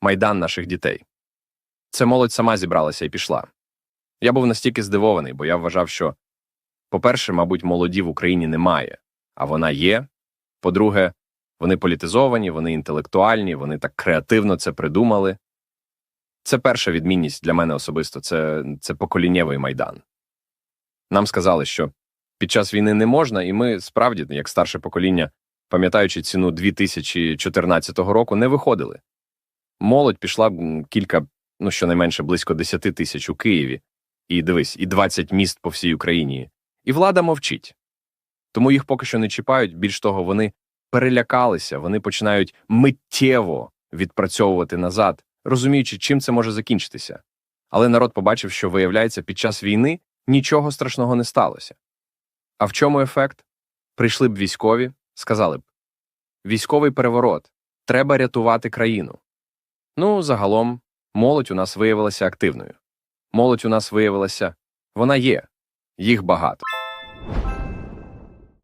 майдан наших дітей. Це молодь сама зібралася і пішла. Я був настільки здивований, бо я вважав, що, по-перше, мабуть, молоді в Україні немає, а вона є. По-друге, вони політизовані, вони інтелектуальні, вони так креативно це придумали. Це перша відмінність для мене особисто це, це поколіннєвий майдан. Нам сказали, що під час війни не можна, і ми справді, як старше покоління, пам'ятаючи ціну 2014 року, не виходили. Молодь пішла кілька, ну щонайменше близько 10 тисяч у Києві, і дивись, і 20 міст по всій Україні. І влада мовчить. Тому їх поки що не чіпають. Більш того, вони перелякалися, вони починають миттєво відпрацьовувати назад, розуміючи, чим це може закінчитися. Але народ побачив, що, виявляється, під час війни нічого страшного не сталося. А в чому ефект? Прийшли б військові, сказали б військовий переворот, треба рятувати країну. Ну, загалом, молодь у нас виявилася активною. Молодь у нас виявилася, вона є, їх багато.